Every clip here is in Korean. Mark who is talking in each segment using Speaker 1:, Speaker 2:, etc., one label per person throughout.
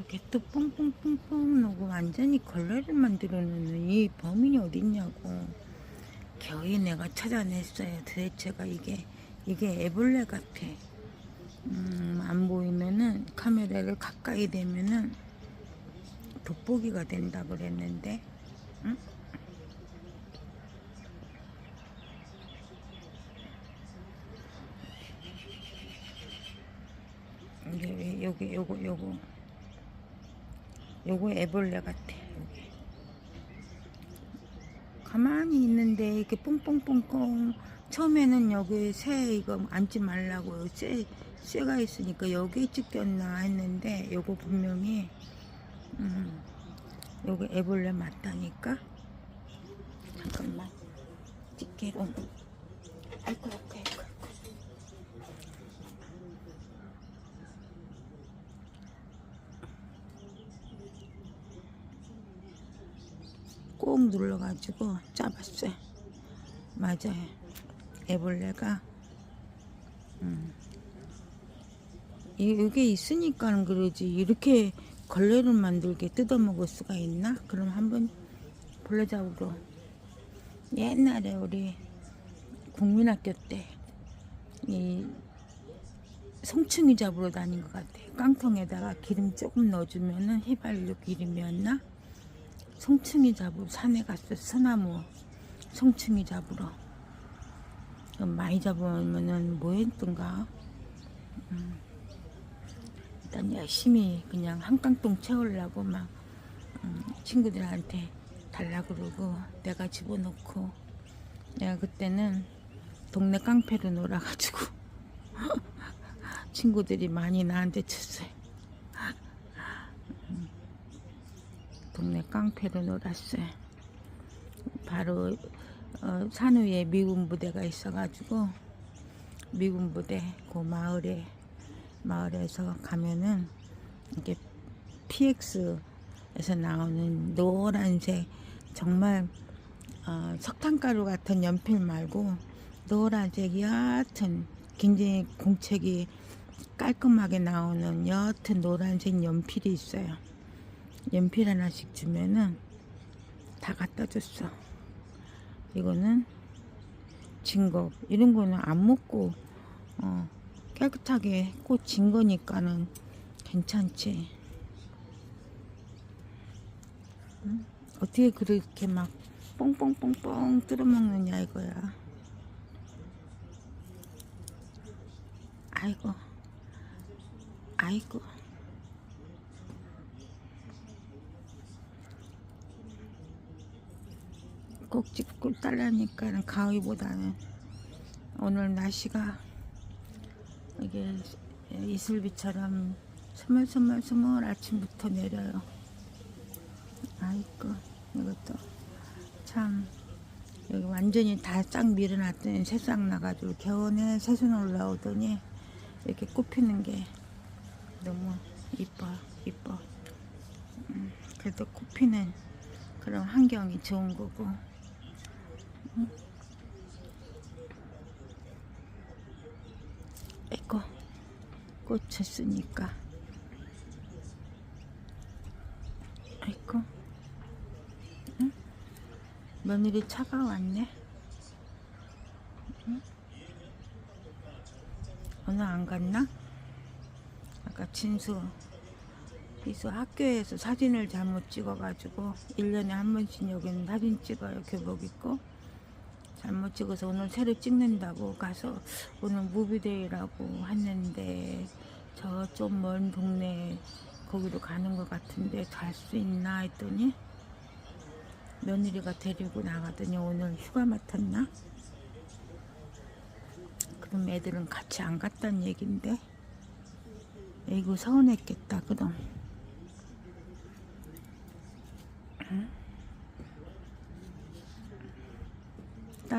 Speaker 1: 이렇게 또 뽕뽕뽕뽕 하고 완전히 걸레를 만들어 놓는 이 범인이 어딨냐고. 겨우 내가 찾아냈어요. 도대체가 이게 이게 애벌레 같아. 음, 안 보이면은 카메라를 가까이 대면은 돋보기가 된다 그랬는데 응? 이게 왜 여기 요거 요거 요거 애벌레 같아 여기 가만히 있는데 이렇게 뽕뽕뽕뽕. 처음에는 여기 새 이거 앉지 말라고 쇠 쇠가 있으니까 여기 찍혔나 했는데 요거 분명히 음 요거 애벌레 맞다니까? 잠깐만. 집게로. 아이고 아이고 꼭 눌러가지고 잡았어요. 맞아요. 애벌레가 음. 이- 이게 있으니까 그러지 이렇게 걸레를 만들게 뜯어먹을 수가 있나? 그럼 한번 벌레 잡으러 옛날에 우리 국민학교 때 이 송충이 잡으러 다닌 것 같아. 깡통에다가 기름 조금 넣어주면은 휘발유 기름이었나? 송충이 잡으러 산에 갔어. 소나무 송충이 잡으러. 많이 잡으면은 뭐 했던가? 음, 일단 열심히 그냥 한 깡통 채우려고 막 음, 친구들한테 달라 그러고 내가 집어넣고. 내가 그때는 동네 깡패로 놀아가지고 친구들이 많이 나한테 쳤어요 동네 깡패로 놀았어요. 바로 어, 산 위에 미군 부대가 있어가지고 미군 부대 그 마을에 마을에서 가면은 이게 PX에서 나오는 노란색 정말 어, 석탄가루 같은 연필 말고 노란색 옅은 굉장히 공책이 깔끔하게 나오는 옅은 노란색 연필이 있어요. 연필 하나씩 주면은 다 갖다 줬어. 이거는 진거 이런 거는 안 먹고 어, 깨끗하게 꽂진 거니까는 괜찮지. 응? 어떻게 그렇게 막 뽕뽕뽕뽕 뜯어먹느냐 이거야. 아이고, 아이고. 꼭 찍고 딸라니까는 가위보다는 오늘 날씨가 이게 이슬비처럼 스멀스멀스멀 아침부터 내려요. 아이고 이것도 참 여기 완전히 다 쫙 밀어놨더니 새싹 나가지고 겨우내 새순 올라오더니 이렇게 꽃피는 게 너무 이뻐 이뻐. 음, 그래도 꽃피는 그런 환경이 좋은 거고. 에고 꽂혔으니까 아이고 응? 며느리 차가 왔네 응? 오늘 안 갔나? 아까 진수 이수 학교에서 사진을 잘못 찍어가지고 1년에 한 번씩 여기는 사진 찍어요 교복 입고 잘못 찍어서 오늘 새로 찍는다고 가서 오늘 무비데이라고 했는데 저 좀 먼 동네 거기로 가는 것 같은데 갈 수 있나 했더니 며느리가 데리고 나가더니 오늘 휴가 맡았나? 그럼 애들은 같이 안 갔다는 얘긴데 이거 서운했겠다 그럼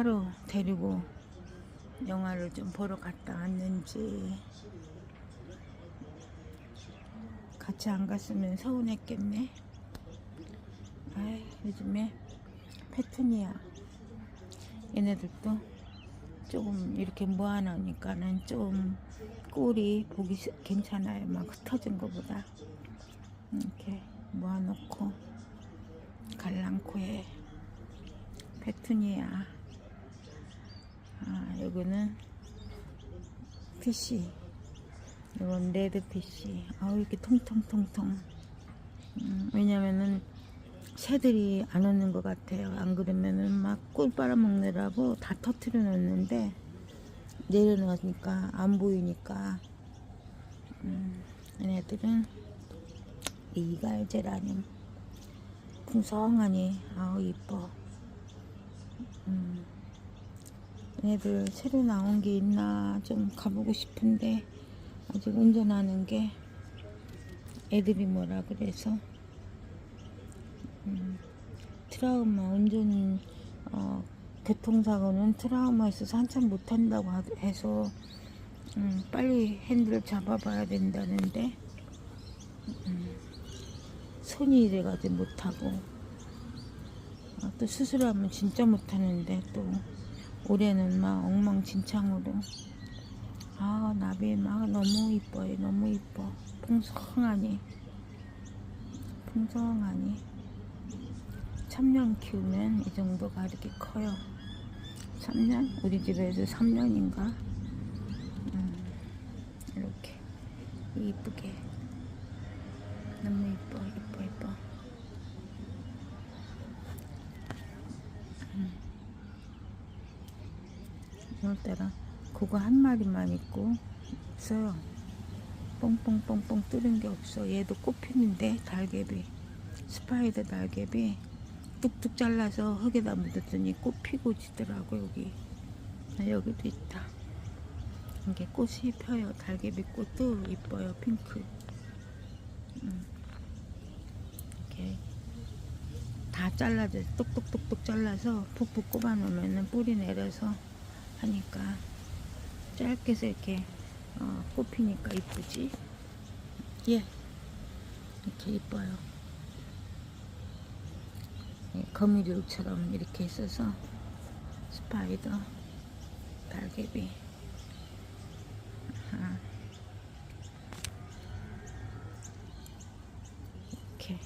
Speaker 1: 따로 데리고 영화를 좀 보러 갔다 왔는지 같이 안 갔으면 서운했겠네. 아이, 요즘에 패턴이야. 얘네들도 조금 이렇게 모아놓으니까는 좀 꼴이 보기 시- 괜찮아요. 막 흩어진 것보다. 음, 모아놓고 갈랑코에 페투니아 아 여기는 피시 이건 레드 피시 아우 이렇게 통통통통. 음, 왜냐면은 새들이 안 오는 것 같아요. 안 그러면은 막 꿀 빨아먹느라고 다 터트려 놓는데 내려놓으니까 안 보이니까. 음, 얘네들은 이갈 제라늄 풍성하니. 아우 이뻐. 음, 얘네들 새로 나온 게 있나 좀 가보고 싶은데 아직 운전하는 게 애들이 뭐라 그래서 음, 트라우마 운전 어, 교통사고는 트라우마 있어서 한참 못한다고 하- 해서 음, 빨리 핸들 잡아봐야 된다는데 음, 손이 이래가지고 못하고 아, 또 수술하면 진짜 못하는데 또 올해는 막 엉망진창으로. 아 나비 막 너무 이뻐요 너무 이뻐. 풍성하니. 풍성하니. 참년 키우면 이 정도가 이렇게 커요. 3년? 우리 집에서 3년인가? 음, 이렇게. 이쁘게. 너무 이뻐 이뻐 이뻐 음. 오늘따라 그거 한 마리만 있고 없어요. 뽕뽕뽕뽕 뚫은 게 없어. 얘도 꽃피는데 달개비 스파이더 달개비 뚝뚝 잘라서 흙에다 묻었더니 꽃 피고 지더라고 여기. 아, 여기도 있다. 이게 꽃이 펴요. 달개비 꽃도 이뻐요 핑크. 음. 다 잘라져 똑똑똑똑 잘라서 푹푹 꼽아 놓으면 뿌리 내려서 하니까 짧게 해서 이렇게. 어, 꽃피니까 이쁘지? 예. 이렇게 이뻐요. 예, 거미줄처럼 이렇게 있어서 스파이더 달개비 아하. 이렇게.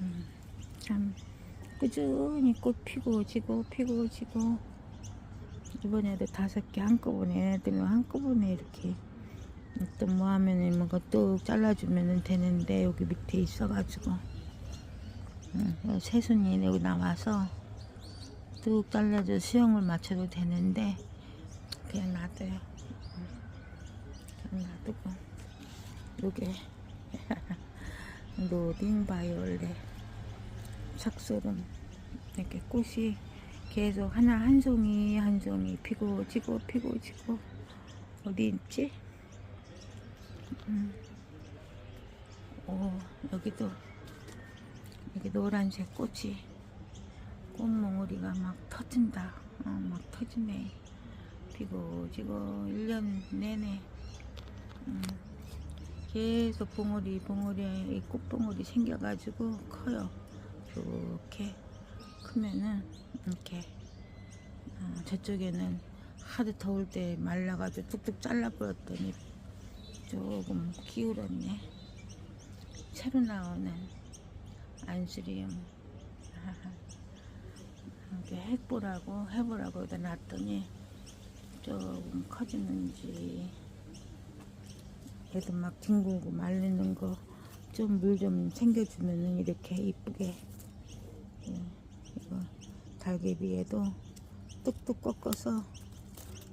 Speaker 1: 음, 참 꾸준히 꽃 피고 지고 피고 지고. 이번에도 다섯 개 한꺼번에 애들은 한꺼번에 이렇게 또뭐 하면은 뭔가 뚝 잘라주면 되는데 여기 밑에 있어가지고. 응, 새순이 여기 나와서 뚝 잘라줘 수영을 맞춰도 되는데 그냥 놔둬요. 응, 그냥 놔두고. 요게 로딩 바이올렛 착소름 이렇게 꽃이 계속 하나 한 송이 한 송이 피고 지고 피고 지고 어디 있지? 음. 오 여기도 여기 노란색 꽃이 꽃몽우리가 막 터진다 어, 막 터지네 피고 지고 1년 내내 음. 계속 봉우리 봉우리 이 꽃봉우리 생겨가지고 커요 이렇게 크면은 이렇게 어, 저쪽에는 하도 더울 때 말라가지고 뚝뚝 잘라버렸더니 조금 기울었네. 새로 나오는 안스리움. 이렇게 해보라고 해보라고 여기다 놨더니 조금 커지는지 얘도 막 뒹굴고 말리는 거 좀 물좀 챙겨주면은 이렇게 이쁘게 달개비에도 뚝뚝 꺾어서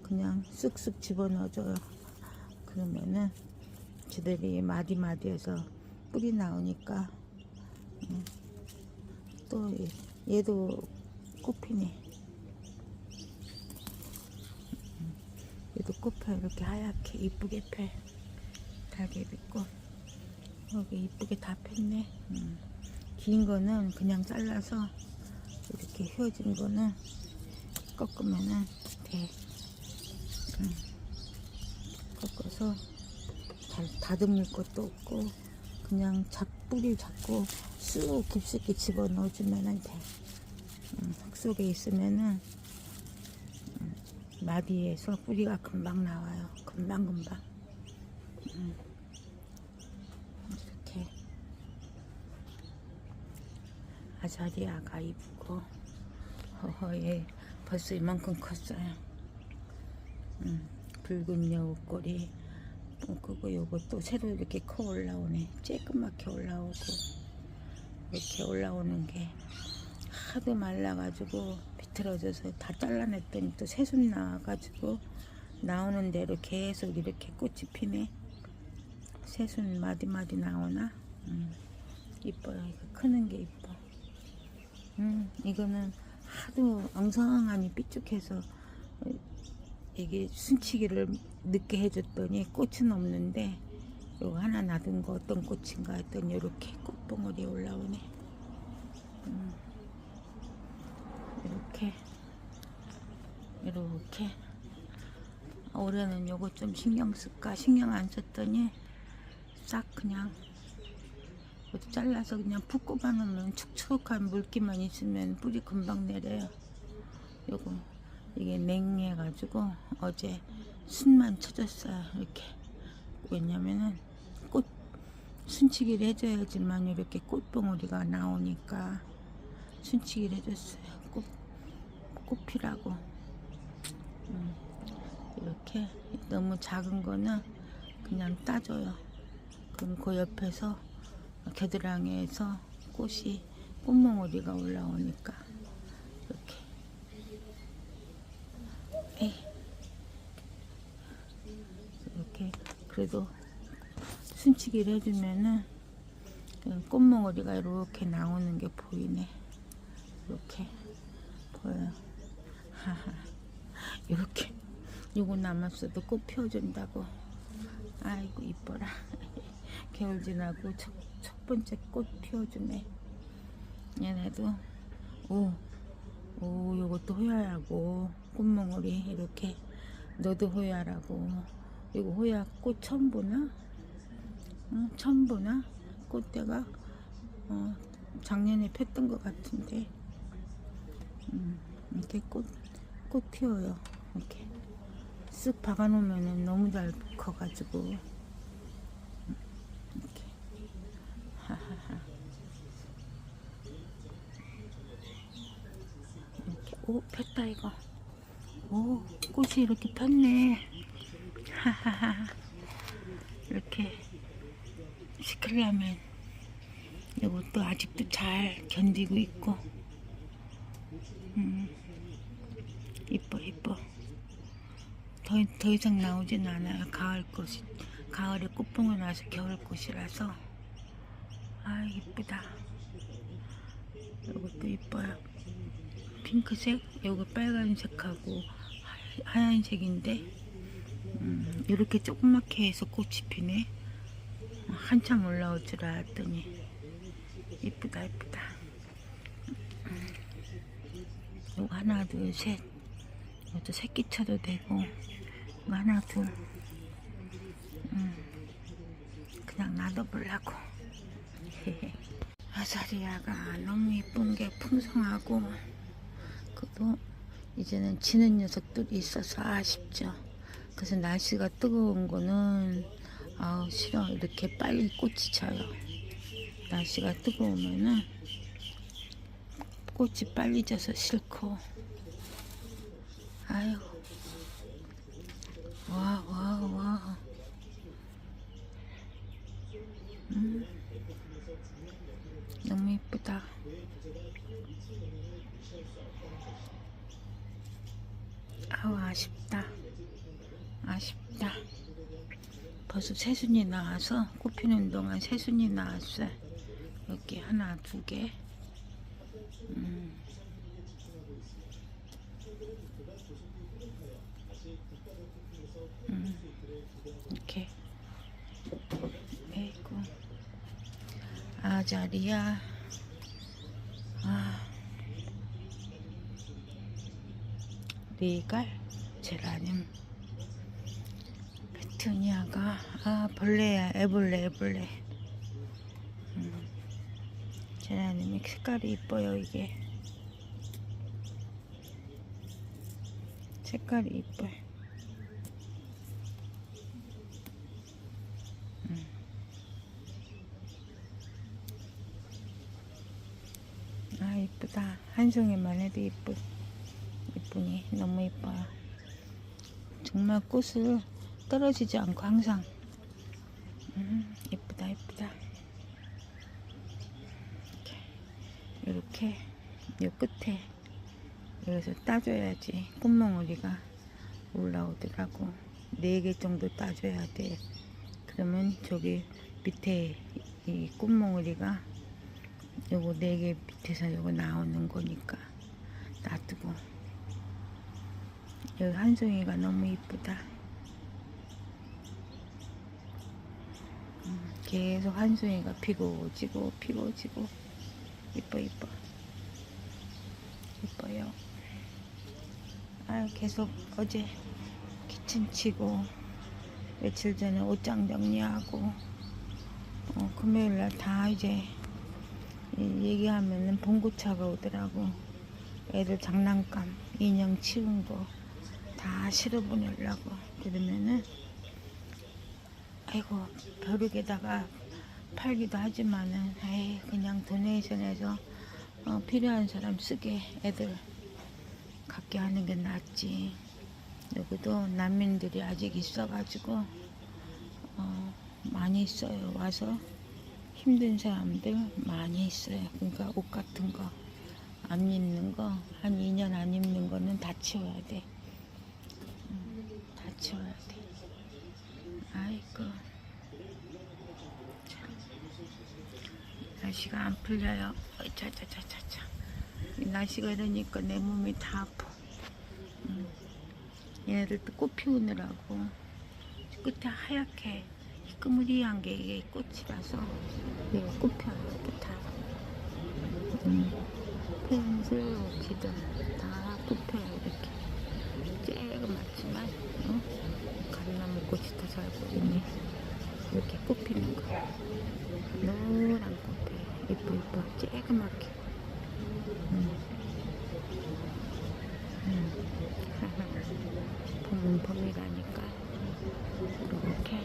Speaker 1: 그냥 쑥쑥 집어넣어줘요. 그러면은 지들이 마디마디해서 뿌리 나오니까 음, 또 얘- 얘도 꽃피네 음, 얘도 꽃펴 이렇게 하얗게 이쁘게 펴. 달개비꽃 여기 이쁘게 다 폈네. 음. 긴 거는 그냥 잘라서 이렇게 휘어진 거는 꺾으면은 돼 음. 꺾어서 잘 다듬을 것도 없고 그냥 잡 뿌리 잡고 쑥 깊숙이 집어 넣어주면은 돼. 음, 흙 속에 있으면은 음, 마디에서 뿌리가 금방 나와요. 금방 금방. 음. 아 자리아가 이쁘고 허허에 벌써 이만큼 컸어요. 음, 붉은 여우꼬리 요거 또 새로 이렇게 커 올라오네. 쬐끄맣게 올라오고 이렇게 올라오는 게 하도 말라가지고 비틀어져서 다 잘라냈더니 또 새순 나와가지고 나오는 대로 계속 이렇게 꽃이 피네. 새순 마디마디 나오나? 음, 이뻐요. 크는 게 이뻐. 음, 이거는 하도 엉성하니 삐죽해서 어, 이게 순치기를 늦게 해줬더니 꽃은 없는데 요거 하나 놔둔 거 어떤 꽃인가 했더니 이렇게 꽃봉오리 올라오네. 음, 이렇게 이렇게 올해는 요거 좀 신경 쓸까 신경 안 썼더니 싹 그냥 잘라서 그냥 붓고만 놓으면 축축한 물기만 있으면 뿌리 금방 내려요. 요거 이게 냉해가지고 어제 순만 쳐줬어요. 이렇게 왜냐면은 꽃 순치기를 해줘야지만 이렇게 꽃봉오리가 나오니까 순치기를 해줬어요. 꽃 꽃피라고. 음, 이렇게 너무 작은 거는 그냥 따줘요. 그럼 그 옆에서 겨드랑이에서 꽃이 꽃몽오리가 올라오니까 이렇게. 에이. 이렇게 그래도 순치기를 해주면은 그 꽃몽오리가 이렇게 나오는 게 보이네. 이렇게 하하. 이렇게. 요거 남았어도 꽃 피워준다고. 아이고 이뻐라. 겨울 지나고 첫, 첫 번째 꽃 피워주네. 얘네도 오, 오 요것도 호야라고 꽃몽오리 이렇게 너도 호야라고. 이거 호야 꽃 처음 보나? 응, 처음 보나? 꽃대가 어, 작년에 폈던 것 같은데. 음, 이렇게 꽃, 꽃 피워요. 이렇게 쓱 박아놓으면 너무 잘 커가지고 음, 이렇게 하하하 이렇게 오 폈다 이거. 오 꽃이 이렇게 폈네. 이렇게 시키려면 이것도 아직도 잘 견디고 있고. 음 이뻐 이뻐. 더, 더 이상 나오진 않아요. 가을 꽃이 가을에 꽃봉을 나서 겨울 꽃이라서. 아 이쁘다. 이것도 이뻐요 핑크색 여기 빨간색하고 하- 하얀색인데 음, 이렇게 조그맣게 해서 꽃이 피네. 한참 올라올 줄 알았더니 이쁘다 이쁘다. 음. 요거 하나 둘셋. 이것도 새끼 쳐도 되고 이거 하나 둘. 음, 그냥 놔둬보려고. 아사리아가 너무 이쁜 게 풍성하고 그도 이제는 지는 녀석들이 있어서 아쉽죠. 그래서 날씨가 뜨거운 거는 아우 싫어. 이렇게 빨리 꽃이 져요. 날씨가 뜨거우면은 꽃이 빨리 져서 싫고. 아유. 와와와. 음 너무 이쁘다 아우 아쉽다. 아쉽다. 벌써 새순이 나와서 꽃 피는 동안 새순이 나왔어요. 여기 하나 두개. 음. 음. 이렇게. 아이고. 아자리야 아 리갈 제라늄 페투니아가 아 벌레야 애벌레 애벌레 음. 제라늄이 색깔이 이뻐요 이게 색깔이 이뻐요 음. 이쁘다. 한 송이만 해도 이쁘, 이쁘니 너무 이뻐요. 정말 꽃을 떨어지지 않고 항상 음, 이쁘다 이쁘다. 이렇게 이 끝에 여기서 따줘야지 꽃몽우리가 올라오더라고. 네개 정도 따줘야 돼. 그러면 저기 밑에 이 꽃몽우리가 요거 네개 밑에서 요거 나오는 거니까 놔두고 여기 한 송이가 너무 이쁘다. 음, 계속 한 송이가 피고 지고 피고 지고. 이뻐 이뻐. 이뻐요. 아 계속 어제 키친 치고 며칠 전에 옷장 정리하고 어, 금요일 날 다 이제 이 얘기하면은 봉고차가 오더라고. 애들 장난감, 인형 치운 거 다 실어 보내려고. 그러면은 아이고 벼룩에다가 팔기도 하지만은 에이 그냥 도네이션해서 어, 필요한 사람 쓰게 애들 갖게 하는 게 낫지. 여기도 난민들이 아직 있어가지고 어, 많이 있어요. 와서 힘든 사람들 많이 있어요. 그러니까 옷 같은 거 안 입는 거 한 2년 안 입는 거는 다 치워야 돼. 음, 다 치워야 돼. 아이고. 참. 날씨가 안 풀려요. 이 날씨가 이러니까 내 몸이 다 아파. 음. 얘네들 또 꽃 피우느라고 끝에 하얗게 희끄무리한 게 이게 꽃이라서 얘가 꽃 펴요 이렇게 다 음, 펜슬기들 다꽃 펴요 이렇게 쬐그맣지만 어? 가리나무 꽃이 더잘 보이네 이렇게 꽃 피는 거. 노란 꽃 펴요 이뻐 이뻐 쬐그맣게. 음. 음. 봄은 봄이라니까. 이렇게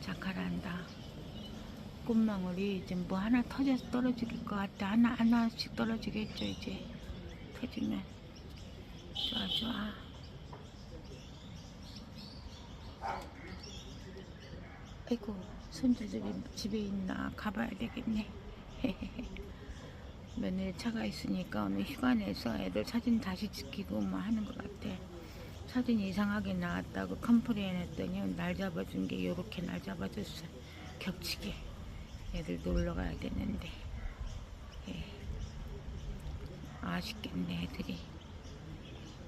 Speaker 1: 자카란다. 꽃망울이 이제 뭐 하나 터져서 떨어질 것 같아 하나 하나씩 떨어지겠죠 이제. 터지면. 좋아 좋아 아이고 손주들이 집에 있나 가봐야 되겠네. 며느리 차가 있으니까 오늘 휴가 내서 애들 사진 다시 찍히고 뭐 하는 것 같아. 사진 이상하게 나왔다고 컴플레인 했더니 날 잡아준 게 요렇게 날 잡아줬어. 겹치게. 애들 놀러 가야 되는데. 예. 아쉽겠네 애들이